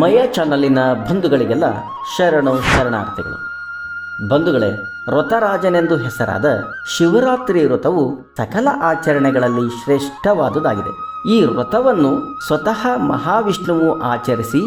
ಮಯ ಚಾನಲಿನ ಬಂಧುಗಳಿಗೆಲ್ಲ ಶರಣು ಶರಣಾರ್ಥಿಗಳು. ಬಂಧುಗಳೇ ವ್ರತರಾಜನೆಂದು ಹೆಸರಾದ ಶಿವರಾತ್ರಿ ವ್ರತವು ಸಕಲ ಆಚರಣೆಗಳಲ್ಲಿ ಶ್ರೇಷ್ಠವಾದುದಾಗಿದೆ. ಈ ವ್ರತವನ್ನು ಸ್ವತಃ ಮಹಾವಿಷ್ಣುವು ಆಚರಿಸಿ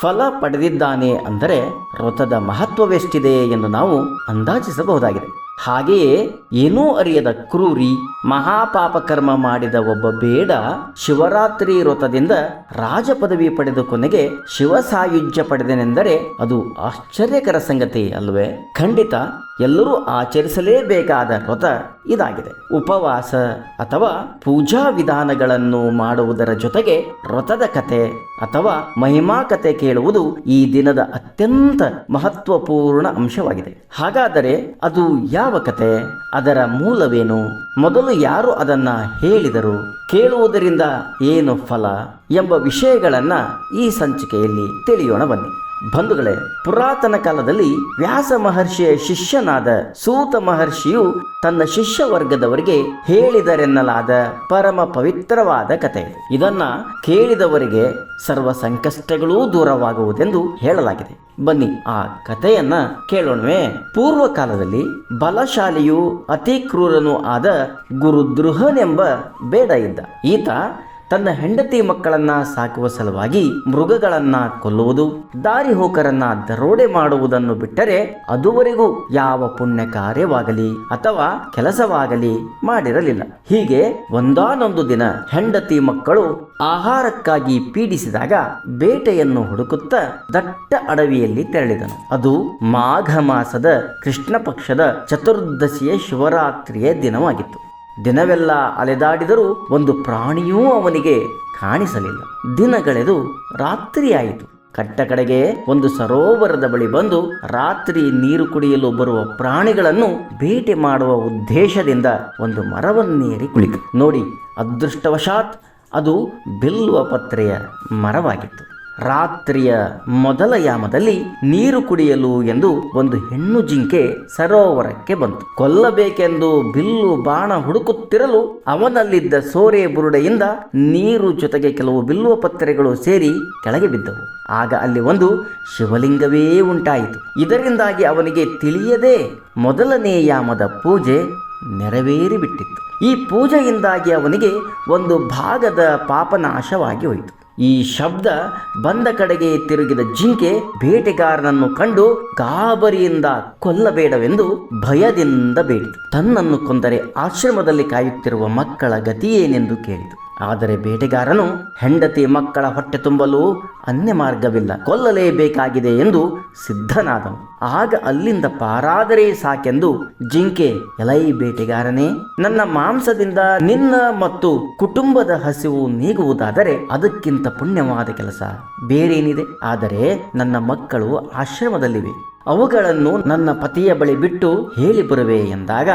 ಫಲ ಪಡೆದಿದ್ದಾನೆ ಅಂದರೆ ವ್ರತದ ಮಹತ್ವವೆಷ್ಟಿದೆ ಎಂದು ನಾವು ಅಂದಾಜಿಸಬಹುದಾಗಿದೆ. ಹಾಗೆಯೇ ಏನೂ ಅರಿಯದ ಕ್ರೂರಿ ಮಹಾಪಾಪ ಕರ್ಮ ಮಾಡಿದ ಒಬ್ಬ ಬೇಡ ಶಿವರಾತ್ರಿ ವ್ರತದಿಂದ ರಾಜ ಪದವಿ ಪಡೆದು ಕೊನೆಗೆ ಶಿವ ಸಾಯುಜ್ಯ ಪಡೆದನೆಂದರೆ ಅದು ಆಶ್ಚರ್ಯಕರ ಸಂಗತಿ ಅಲ್ವೇ? ಖಂಡಿತ. ಎಲ್ಲರೂ ಆಚರಿಸಲೇಬೇಕಾದ ವ್ರತ ಇದಾಗಿದೆ. ಉಪವಾಸ ಅಥವಾ ಪೂಜಾ ವಿಧಾನಗಳನ್ನು ಮಾಡುವುದರ ಜೊತೆಗೆ ವ್ರತದ ಕತೆ ಅಥವಾ ಮಹಿಮಾ ಕತೆ ಕೇಳುವುದು ಈ ದಿನದ ಅತ್ಯಂತ ಮಹತ್ವಪೂರ್ಣ ಅಂಶವಾಗಿದೆ. ಹಾಗಾದರೆ ಅದು ಯಾವ ಕತೆ ಅದರ ಮೂಲವೇನು? ಮೊದಲು ಯಾರು ಅದನ್ನ ಹೇಳಿದರು? ಕೇಳುವುದರಿಂದ ಏನು ಫಲ? ಎಂಬ ವಿಷಯಗಳನ್ನು ಈ ಸಂಚಿಕೆಯಲ್ಲಿ ತಿಳಿಯೋಣ ಬನ್ನಿ. ಬಂಧುಗಳೇ, ಪುರಾತನ ಕಾಲದಲ್ಲಿ ವ್ಯಾಸ ಮಹರ್ಷಿಯ ಶಿಷ್ಯನಾದ ಸೂತ ಮಹರ್ಷಿಯು ತನ್ನ ಶಿಷ್ಯ ವರ್ಗದವರಿಗೆ ಹೇಳಿದರೆನ್ನಲಾದ ಪರಮ ಪವಿತ್ರವಾದ ಕತೆ. ಇದನ್ನ ಕೇಳಿದವರಿಗೆ ಸರ್ವ ಸಂಕಷ್ಟಗಳೂ ದೂರವಾಗುವುದೆಂದು ಹೇಳಲಾಗಿದೆ. ಬನ್ನಿ, ಆ ಕಥೆಯನ್ನ ಕೇಳೋಣವೇ. ಪೂರ್ವ ಕಾಲದಲ್ಲಿ ಬಲಶಾಲಿಯೂ ಅತಿ ಕ್ರೂರನೂ ಆದ ಗುರುದೃಹನೆಂಬ ಬೇಡ ಇದ್ದ. ಈತ ತನ್ನ ಹೆಂಡತಿ ಮಕ್ಕಳನ್ನ ಸಾಕುವ ಸಲುವಾಗಿ ಮೃಗಗಳನ್ನ ಕೊಲ್ಲುವುದು ದಾರಿಹೋಕರನ್ನ ದರೋಡೆ ಮಾಡುವುದನ್ನು ಬಿಟ್ಟರೆ ಅದುವರೆಗೂ ಯಾವ ಪುಣ್ಯ ಕಾರ್ಯವಾಗಲಿ ಅಥವಾ ಕೆಲಸವಾಗಲಿ ಮಾಡಿರಲಿಲ್ಲ. ಹೀಗೆ ಒಂದಾನೊಂದು ದಿನ ಹೆಂಡತಿ ಮಕ್ಕಳು ಆಹಾರಕ್ಕಾಗಿ ಪೀಡಿಸಿದಾಗ ಬೇಟೆಯನ್ನು ಹುಡುಕುತ್ತಾ ದಟ್ಟ ಅಡವಿಯಲ್ಲಿ ತೆರಳಿದನು. ಅದು ಮಾಘ ಮಾಸದ ಕೃಷ್ಣ ಪಕ್ಷದ ಚತುರ್ದಶಿಯ ಶಿವರಾತ್ರಿಯ ದಿನವಾಗಿತ್ತು. ದಿನವೆಲ್ಲ ಅಲೆದಾಡಿದರೂ ಒಂದು ಪ್ರಾಣಿಯೂ ಅವನಿಗೆ ಕಾಣಿಸಲಿಲ್ಲ. ದಿನಗಳೆದು ರಾತ್ರಿಯಾಯಿತು ಕಟ್ಟ ಕಡೆಗೆ ಒಂದು ಸರೋವರದ ಬಳಿ ಬಂದು ರಾತ್ರಿ ನೀರು ಕುಡಿಯಲು ಬರುವ ಪ್ರಾಣಿಗಳನ್ನು ಬೇಟೆ ಮಾಡುವ ಉದ್ದೇಶದಿಂದ ಒಂದು ಮರವನ್ನೇರಿ ಕುಳಿತು. ನೋಡಿ, ಅದೃಷ್ಟವಶಾತ್ ಅದು ಬಿಲ್ಲುವ ಪತ್ರೆಯ ಮರವಾಗಿತ್ತು. ರಾತ್ರಿಯ ಮೊದಲ ಯಾಮದಲ್ಲಿ ನೀರು ಕುಡಿಯಲು ಎಂದು ಒಂದು ಹೆಣ್ಣು ಜಿಂಕೆ ಸರೋವರಕ್ಕೆ ಬಂತು. ಕೊಲ್ಲಬೇಕೆಂದು ಬಿಲ್ಲು ಬಾಣ ಹುಡುಕುತ್ತಿರಲು ಅವನಲ್ಲಿದ್ದ ಸೋರೆ ಬುರುಡೆಯಿಂದ ನೀರು ಜೊತೆಗೆ ಕೆಲವು ಬಿಲ್ಲುವ ಪತ್ರೆಗಳು ಸೇರಿ ಕೆಳಗೆ ಬಿದ್ದವು. ಆಗ ಅಲ್ಲಿ ಒಂದು ಶಿವಲಿಂಗವೇ ಉಂಟಾಯಿತು. ಇದರಿಂದಾಗಿ ಅವನಿಗೆ ತಿಳಿಯದೆ ಮೊದಲನೇ ಯಾಮದ ಪೂಜೆ ನೆರವೇರಿಬಿಟ್ಟಿತ್ತು. ಈ ಪೂಜೆಯಿಂದಾಗಿ ಅವನಿಗೆ ಒಂದು ಭಾಗದ ಪಾಪನಾಶವಾಗಿ ಹೋಯಿತು. ಈ ಶಬ್ದ ಬಂದ ಕಡೆಗೆ ತಿರುಗಿದ ಜಿಂಕೆ ಬೇಟೆಗಾರನನ್ನು ಕಂಡು ಗಾಬರಿಯಿಂದ ಕೊಲ್ಲಬೇಡವೆಂದು ಭಯದಿಂದ ಬೇಡಿತು. ತನ್ನನ್ನು ಕೊಂದರೆ ಆಶ್ರಮದಲ್ಲಿ ಕಾಯುತ್ತಿರುವ ಮಕ್ಕಳ ಗತಿಯೇನೆಂದು ಕೇಳಿತು. ಆದರೆ ಬೇಟೆಗಾರನು ಹೆಂಡತಿ ಮಕ್ಕಳ ಹೊಟ್ಟೆ ತುಂಬಲು ಅನ್ಯ ಮಾರ್ಗವಿಲ್ಲ. ಕೊಲ್ಲಲೇಬೇಕಾಗಿದೆ ಎಂದು ಸಿದ್ಧನಾದನು. ಆಗ ಅಲ್ಲಿಂದ ಪಾರಾದರೆ ಸಾಕೆಂದು ಜಿಂಕೆ, ಎಲೈ ಬೇಟೆಗಾರನೇ, ನನ್ನ ಮಾಂಸದಿಂದ ನಿನ್ನ ಮತ್ತು ಕುಟುಂಬದ ಹಸಿವು ನೀಗುವುದಾದರೆ ಅದಕ್ಕಿಂತ ಪುಣ್ಯವಾದ ಕೆಲಸ. ಬೇರೇನಿದೆ? ಆದರೆ ನನ್ನ ಮಕ್ಕಳು ಆಶ್ರಮದಲ್ಲಿವೆ. ಅವುಗಳನ್ನು ನನ್ನ ಪತಿಯ ಬಳಿ ಬಿಟ್ಟು ಹೇಳಿ ಬರುವೆ ಎಂದಾಗ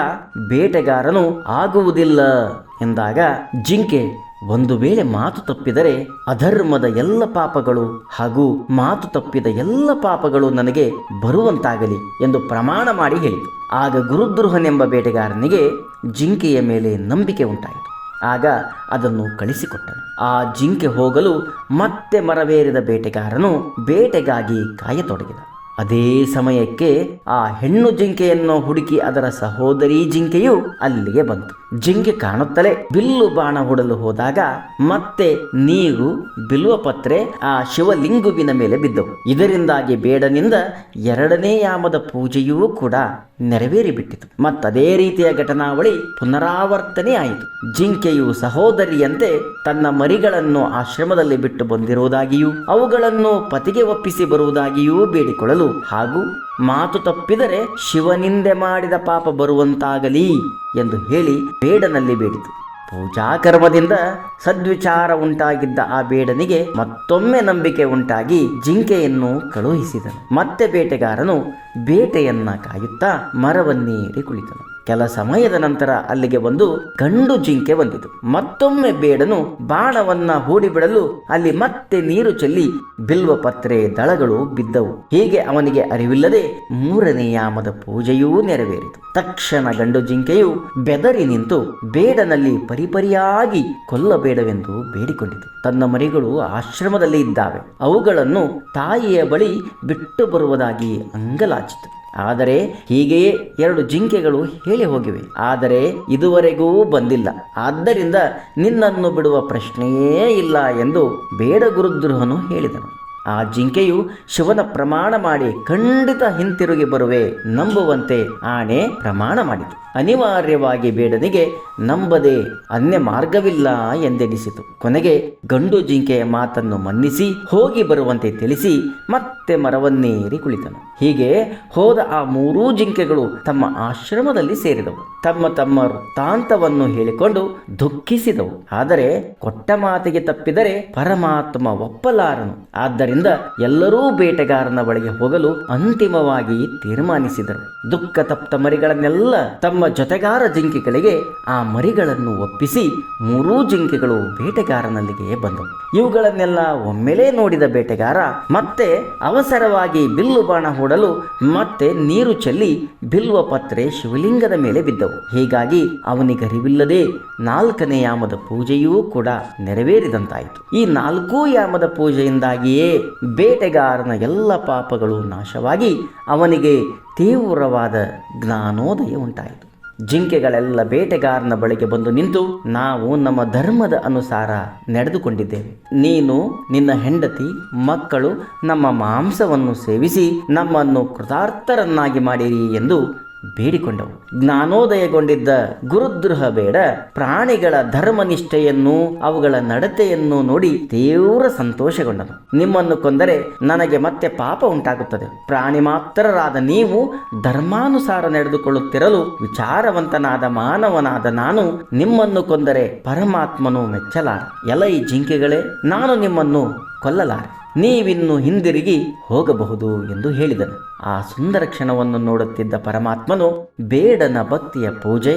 ಬೇಟೆಗಾರನು ಆಗುವುದಿಲ್ಲ ಎಂದಾಗ ಜಿಂಕೆ ಒಂದು ವೇಳೆ ಮಾತು ತಪ್ಪಿದರೆ ಅಧರ್ಮದ ಎಲ್ಲ ಪಾಪಗಳು ಹಾಗೂ ಮಾತು ತಪ್ಪಿದ ಎಲ್ಲ ಪಾಪಗಳು ನನಗೆ ಬರುವಂತಾಗಲಿ ಎಂದು ಪ್ರಮಾಣ ಮಾಡಿ ಹೇಳಿತು. ಆಗ ಗುರುದ್ರೋಹನೆಂಬ ಬೇಟೆಗಾರನಿಗೆ ಜಿಂಕೆಯ ಮೇಲೆ ನಂಬಿಕೆ ಉಂಟಾಯಿತು. ಆಗ ಅದನ್ನು ಕಳಿಸಿಕೊಟ್ಟನು. ಆ ಜಿಂಕೆ ಹೋಗಲು ಮತ್ತೆ ಮರವೇರಿದ ಬೇಟೆಗಾರನು ಬೇಟೆಗಾಗಿ ಕಾಯತೊಡಗಿದ. ಅದೇ ಸಮಯಕ್ಕೆ ಆ ಹೆಣ್ಣು ಜಿಂಕೆಯನ್ನು ಹುಡುಕಿ ಅದರ ಸಹೋದರಿ ಜಿಂಕೆಯು ಅಲ್ಲಿಗೆ ಬಂತು. ಜಿಂಕೆ ಕಾಣುತ್ತಲೇ ಬಿಲ್ಲು ಬಾಣ ಹೊಡಲು ಹೋದಾಗ ಮತ್ತೆ ನೀರು, ಬಿಲ್ವ ಪತ್ರೆ, ಆ ಶಿವಲಿಂಗುವಿನ ಮೇಲೆ ಬಿದ್ದವು. ಇದರಿಂದಾಗಿ ಬೇಡನಿಂದ ಎರಡನೇ ಯಾಮದ ಪೂಜೆಯೂ ಕೂಡ ನೆರವೇರಿ ಬಿಟ್ಟಿತು ಮತ್ತದೇ ರೀತಿಯ ಘಟನಾವಳಿ ಪುನರಾವರ್ತನೆ ಆಯಿತು. ಜಿಂಕೆಯು ಸಹೋದರಿಯಂತೆ ತನ್ನ ಮರಿಗಳನ್ನು ಆಶ್ರಮದಲ್ಲಿ ಬಿಟ್ಟು ಬಂದಿರುವುದಾಗಿಯೂ, ಅವುಗಳನ್ನು ಪತಿಗೆ ಒಪ್ಪಿಸಿ ಬರುವುದಾಗಿಯೂ ಬೇಡಿಕೊಳ್ಳಲು ಹಾಗೂ ಮಾತು ತಪ್ಪಿದರೆ ಶಿವನಿಂದೆ ಮಾಡಿದ ಪಾಪ ಬರುವಂತಾಗಲಿ ಎಂದು ಹೇಳಿ ಬೇಡನಲ್ಲಿ ಬೇಡಿತು. ಪೂಜಾ ಕರ್ಮದಿಂದ ಸದ್ವಿಚಾರ ಉಂಟಾಗಿದ್ದ ಆ ಬೇಡನಿಗೆ ಮತ್ತೊಮ್ಮೆ ನಂಬಿಕೆ ಉಂಟಾಗಿ ಜಿಂಕೆಯನ್ನು ಕಳುಹಿಸಿದನು. ಮತ್ತೆ ಬೇಟೆಗಾರನು ಬೇಟೆಯನ್ನ ಕಾಯುತ್ತಾ ಮರವನ್ನೇರಿ ಕುಳಿತನು. ಕೆಲ ಸಮಯದ ನಂತರ ಅಲ್ಲಿಗೆ ಬಂದು ಗಂಡು ಜಿಂಕೆ ಬಂದಿತು. ಮತ್ತೊಮ್ಮೆ ಬೇಡನು ಬಾಣವನ್ನ ಹೂಡಿಬಿಡಲು ಅಲ್ಲಿ ಮತ್ತೆ ನೀರು ಚೆಲ್ಲಿ ಬಿಲ್ವ ಪತ್ರೆ ದಳಗಳು ಬಿದ್ದವು. ಹೀಗೆ ಅವನಿಗೆ ಅರಿವಿಲ್ಲದೆ ಮೂರನೇ ಯಾಮದ ಪೂಜೆಯೂ ನೆರವೇರಿತು. ತಕ್ಷಣ ಗಂಡು ಜಿಂಕೆಯು ಬೆದರಿ ನಿಂತು ಬೇಡನಲ್ಲಿ ಪರಿಪರಿಯಾಗಿ ಕೊಲ್ಲಬೇಡವೆಂದು ಬೇಡಿಕೊಂಡಿತು. ತನ್ನ ಮರಿಗಳು ಆಶ್ರಮದಲ್ಲಿ ಇದ್ದಾವೆ. ಅವುಗಳನ್ನು ತಾಯಿಯ ಬಳಿ ಬಿಟ್ಟು ಬರುವುದಾಗಿ ಆದರೆ ಹೀಗೆಯೇ ಎರಡು ಜಿಂಕೆಗಳು ಹೇಳಿ ಹೋಗಿವೆ. ಆದರೆ ಇದುವರೆಗೂ ಬಂದಿಲ್ಲ. ಆದ್ದರಿಂದ ನಿನ್ನನ್ನು ಬಿಡುವ ಪ್ರಶ್ನೆಯೇ ಇಲ್ಲ ಎಂದು ಬೇಡ ಗುರುದ್ರೋಹನು ಹೇಳಿದನು. ಆ ಜಿಂಕೆಯು ಶಿವನ ಪ್ರಮಾಣ ಮಾಡಿ ಖಂಡಿತ ಹಿಂತಿರುಗಿ ಬರುವೆ ನಂಬುವಂತೆ ಆನೆ ಪ್ರಮಾಣ ಮಾಡಿತು. ಅನಿವಾರ್ಯವಾಗಿ ಬೇಡನಿಗೆ ನಂಬದೆ ಅನ್ಯ ಮಾರ್ಗವಿಲ್ಲ ಎಂದೆನಿಸಿತು. ಕೊನೆಗೆ ಗಂಡು ಜಿಂಕೆಯ ಮಾತನ್ನು ಮನ್ನಿಸಿ ಹೋಗಿ ಬರುವಂತೆ ತಿಳಿಸಿ ಮತ್ತೆ ಮರವನ್ನೇರಿ ಕುಳಿತನು. ಹೀಗೆ ಹೋದ ಆ ಮೂರೂ ಜಿಂಕೆಗಳು ತಮ್ಮ ಆಶ್ರಮದಲ್ಲಿ ಸೇರಿದವು. ತಮ್ಮ ತಮ್ಮ ವೃತ್ತಾಂತವನ್ನು ಹೇಳಿಕೊಂಡು ದುಃಖಿಸಿದವು. ಆದರೆ ಕೊಟ್ಟ ಮಾತಿಗೆ ತಪ್ಪಿದರೆ ಪರಮಾತ್ಮ ಒಪ್ಪಲಾರನು. ಆದ್ದರಿಂದ ಎಲ್ಲರೂ ಬೇಟೆಗಾರನ ಬಳಿಗೆ ಹೋಗಲು ಅಂತಿಮವಾಗಿ ತೀರ್ಮಾನಿಸಿದರು. ದುಃಖ ತಪ್ತ ಮರಿಗಳನ್ನೆಲ್ಲ ತಮ್ಮ ಜೊತೆಗಾರ ಜಿಂಕೆಗಳಿಗೆ ಆ ಮರಿಗಳನ್ನು ಒಪ್ಪಿಸಿ ಮೂರೂ ಜಿಂಕೆಗಳು ಬೇಟೆಗಾರನಲ್ಲಿಗೆ ಬಂದವು. ಇವುಗಳನ್ನೆಲ್ಲ ಒಮ್ಮೆಲೇ ನೋಡಿದ ಬೇಟೆಗಾರ ಮತ್ತೆ ಅವಸರವಾಗಿ ಬಿಲ್ಲು ಬಾಣ ಹೂಡಲು ಮತ್ತೆ ನೀರು ಚೆಲ್ಲಿ ಬಿಲ್ವ ಪತ್ರೆ ಶಿವಲಿಂಗದ ಮೇಲೆ ಬಿದ್ದವು. ಹೀಗಾಗಿ ಅವನಿಗರಿವಿಲ್ಲದೆ ನಾಲ್ಕನೇ ಯಾಮದ ಪೂಜೆಯೂ ಕೂಡ ನೆರವೇರಿದಂತಾಯಿತು. ಈ ನಾಲ್ಕೂ ಯಾಮದ ಪೂಜೆಯಿಂದಾಗಿಯೇ ಬೇಟೆಗಾರನ ಎಲ್ಲ ಪಾಪಗಳು ನಾಶವಾಗಿ ಅವನಿಗೆ ತೀವ್ರವಾದ ಜ್ಞಾನೋದಯ ಉಂಟಾಯಿತು. ಜಿಂಕೆಗಳೆಲ್ಲ ಬೇಟೆಗಾರನ ಬಳಿಗೆ ಬಂದು ನಿಂತು ನಾವು ನಮ್ಮ ಧರ್ಮದ ಅನುಸಾರ ನಡೆದುಕೊಂಡಿದ್ದೇವೆ. ನೀನು ನಿನ್ನ ಹೆಂಡತಿ, ಮಕ್ಕಳು ನಮ್ಮ ಮಾಂಸವನ್ನು ಸೇವಿಸಿ ನಮ್ಮನ್ನು ಕೃತಾರ್ಥರನ್ನಾಗಿ ಮಾಡಿರಿ ಎಂದು ಬೇಡಿಕೊಂಡವು. ಜ್ಞಾನೋದಯಗೊಂಡಿದ್ದ ಗುರುದ್ರೋಹ ಬೇಡ, ಪ್ರಾಣಿಗಳ ಧರ್ಮನಿಷ್ಠೆಯನ್ನು, ಅವುಗಳ ನಡತೆಯನ್ನು ನೋಡಿ ತೀವ್ರ ಸಂತೋಷಗೊಂಡನು. ನಿಮ್ಮನ್ನು ಕೊಂದರೆ ನನಗೆ ಮತ್ತೆ ಪಾಪ ಉಂಟಾಗುತ್ತದೆ. ಪ್ರಾಣಿ ಮಾತ್ರರಾದ ನೀವು ಧರ್ಮಾನುಸಾರ ನಡೆದುಕೊಳ್ಳುತ್ತಿರಲು ವಿಚಾರವಂತನಾದ ಮಾನವನಾದ ನಾನು ನಿಮ್ಮನ್ನು ಕೊಂದರೆ ಪರಮಾತ್ಮನು ಮೆಚ್ಚಲಾರ. ಎಲೈ ಜಿಂಕೆಗಳೇ, ನಾನು ನಿಮ್ಮನ್ನು ಕೊಲ್ಲಲಾರೆ. ನೀವಿನ್ನು ಹಿಂದಿರುಗಿ ಹೋಗಬಹುದು ಎಂದು ಹೇಳಿದನು. ಆ ಸುಂದರ ಕ್ಷಣವನ್ನು ನೋಡುತ್ತಿದ್ದ ಪರಮಾತ್ಮನು ಬೇಡನ ಭಕ್ತಿಯ ಪೂಜೆ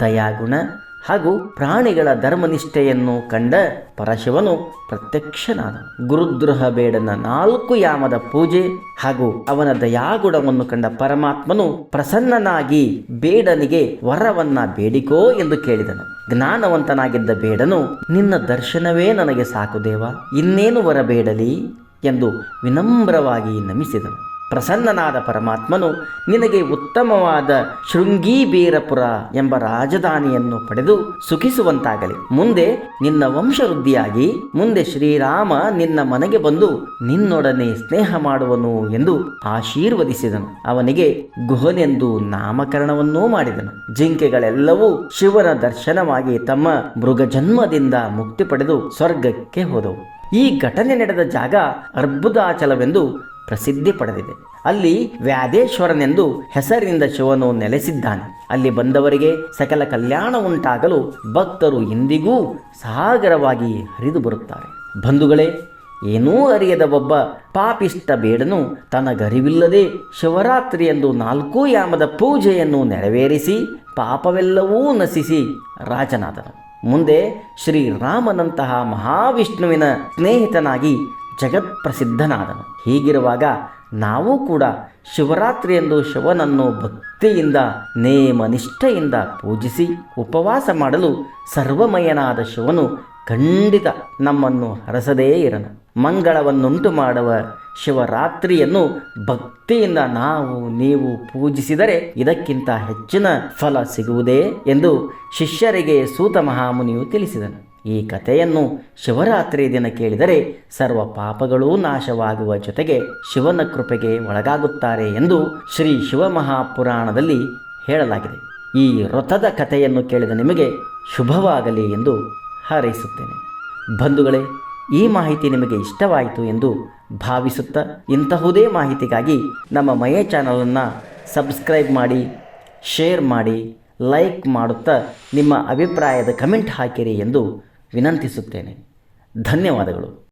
ದಯಾಗುಣ ಹಾಗೂ ಪ್ರಾಣಿಗಳ ಧರ್ಮನಿಷ್ಠೆಯನ್ನು ಕಂಡ ಪರಶಿವನು ಪ್ರತ್ಯಕ್ಷನಾದ. ಗುರುದ್ರೋಹ ಬೇಡನ ನಾಲ್ಕು ಯಾಮದ ಪೂಜೆ ಹಾಗೂ ಅವನ ದಯಾಗುಣವನ್ನು ಕಂಡ ಪರಮಾತ್ಮನು ಪ್ರಸನ್ನನಾಗಿ ಬೇಡನಿಗೆ ವರವನ್ನ ಬೇಡಿಕೋ ಎಂದು ಕೇಳಿದನು. ಜ್ಞಾನವಂತನಾಗಿದ್ದ ಬೇಡನು, ನಿನ್ನ ದರ್ಶನವೇ ನನಗೆ ಸಾಕು ದೇವ, ಇನ್ನೇನು ವರ ಬೇಡಲಿ ಎಂದು ವಿನಮ್ರವಾಗಿ ನಮಿಸಿದನು. ಪ್ರಸನ್ನನಾದ ಪರಮಾತ್ಮನು ನಿನಗೆ ಉತ್ತಮವಾದ ಶೃಂಗೀಬೀರಪುರ ಎಂಬ ರಾಜಧಾನಿಯನ್ನು ಪಡೆದು ಸುಖಿಸುವಂತಾಗಲಿ. ಮುಂದೆ ನಿನ್ನ ವಂಶವೃದ್ಧಿಯಾಗಿ, ಮುಂದೆ ಶ್ರೀರಾಮ ನಿನ್ನ ಮನೆಗೆ ಬಂದು ನಿನ್ನೊಡನೆ ಸ್ನೇಹ ಮಾಡುವನು ಎಂದು ಆಶೀರ್ವದಿಸಿದನು. ಅವನಿಗೆ ಗುಹನೆಂದು ನಾಮಕರಣವನ್ನೂ ಮಾಡಿದನು. ಜಿಂಕೆಗಳೆಲ್ಲವೂ ಶಿವನ ದರ್ಶನವಾಗಿ ತಮ್ಮ ಮೃಗಜನ್ಮದಿಂದ ಮುಕ್ತಿ ಪಡೆದು ಸ್ವರ್ಗಕ್ಕೆ ಹೋದವು. ಈ ಘಟನೆ ನಡೆದ ಜಾಗ ಅರ್ಬುದಾಚಲವೆಂದು ಪ್ರಸಿದ್ಧಿ ಪಡೆದಿದೆ. ಅಲ್ಲಿ ವ್ಯಾದೇಶ್ವರನೆಂದು ಹೆಸರಿನಿಂದ ಶಿವನು ನೆಲೆಸಿದ್ದಾನೆ. ಅಲ್ಲಿ ಬಂದವರಿಗೆ ಸಕಲ ಕಲ್ಯಾಣ ಉಂಟಾಗಲು ಭಕ್ತರು ಇಂದಿಗೂ ಸಾಗರವಾಗಿ ಹರಿದು ಬರುತ್ತಾರೆ. ಬಂಧುಗಳೇ, ಏನೂ ಅರಿಯದ ಒಬ್ಬ ಪಾಪಿಷ್ಟ ಬೇಡನು ತನಗರಿವಿಲ್ಲದೆ ಶಿವರಾತ್ರಿ ಎಂದು ನಾಲ್ಕೂ ಯಾಮದ ಪೂಜೆಯನ್ನು ನೆರವೇರಿಸಿ ಪಾಪವೆಲ್ಲವೂ ನಶಿಸಿ ರಾಜನಾದನು. ಮುಂದೆ ಶ್ರೀರಾಮನಂತಹ ಮಹಾವಿಷ್ಣುವಿನ ಸ್ನೇಹಿತನಾಗಿ ಜಗತ್ಪ್ರಸಿದ್ಧನಾದನು. ಹೀಗಿರುವಾಗ ನಾವು ಕೂಡ ಶಿವರಾತ್ರಿ ಎಂದು ಶಿವನನ್ನು ಭಕ್ತಿಯಿಂದ ನೇಮ ನಿಷ್ಠೆಯಿಂದ ಪೂಜಿಸಿ ಉಪವಾಸ ಮಾಡಲು ಸರ್ವಮಯನಾದ ಶಿವನು ಖಂಡಿತ ನಮ್ಮನ್ನು ಹರಸದೇ ಇರನು. ಮಂಗಳವನ್ನುಂಟು ಮಾಡುವ ಶಿವರಾತ್ರಿಯನ್ನು ಭಕ್ತಿಯಿಂದ ನಾವು, ನೀವು ಪೂಜಿಸಿದರೆ ಇದಕ್ಕಿಂತ ಹೆಚ್ಚಿನ ಫಲ ಸಿಗುವುದೇ ಎಂದು ಶಿಷ್ಯರಿಗೆ ಸೂತ ಮಹಾಮುನಿಯು ತಿಳಿಸಿದನು. ಈ ಕಥೆಯನ್ನು ಶಿವರಾತ್ರಿ ದಿನ ಕೇಳಿದರೆ ಸರ್ವ ಪಾಪಗಳೂ ನಾಶವಾಗುವ ಜೊತೆಗೆ ಶಿವನ ಕೃಪೆಗೆ ಒಳಗಾಗುತ್ತಾರೆ ಎಂದು ಶ್ರೀ ಶಿವಮಹಾಪುರಾಣದಲ್ಲಿ ಹೇಳಲಾಗಿದೆ. ಈ ವ್ರತದ ಕಥೆಯನ್ನು ಕೇಳಿದ ನಿಮಗೆ ಶುಭವಾಗಲಿ ಎಂದು ಹಾರೈಸುತ್ತೇನೆ. ಬಂಧುಗಳೇ, ಈ ಮಾಹಿತಿ ನಿಮಗೆ ಇಷ್ಟವಾಯಿತು ಎಂದು ಭಾವಿಸುತ್ತಾ ಇಂತಹುದೇ ಮಾಹಿತಿಗಾಗಿ ನಮ್ಮ ಮಯ ಚಾನಲನ್ನು ಸಬ್ಸ್ಕ್ರೈಬ್ ಮಾಡಿ, ಶೇರ್ ಮಾಡಿ, ಲೈಕ್ ಮಾಡುತ್ತಾ ನಿಮ್ಮ ಅಭಿಪ್ರಾಯದ ಕಮೆಂಟ್ ಹಾಕಿರಿ ಎಂದು ವಿನಂತಿಸುತ್ತೇನೆ. ಧನ್ಯವಾದಗಳು.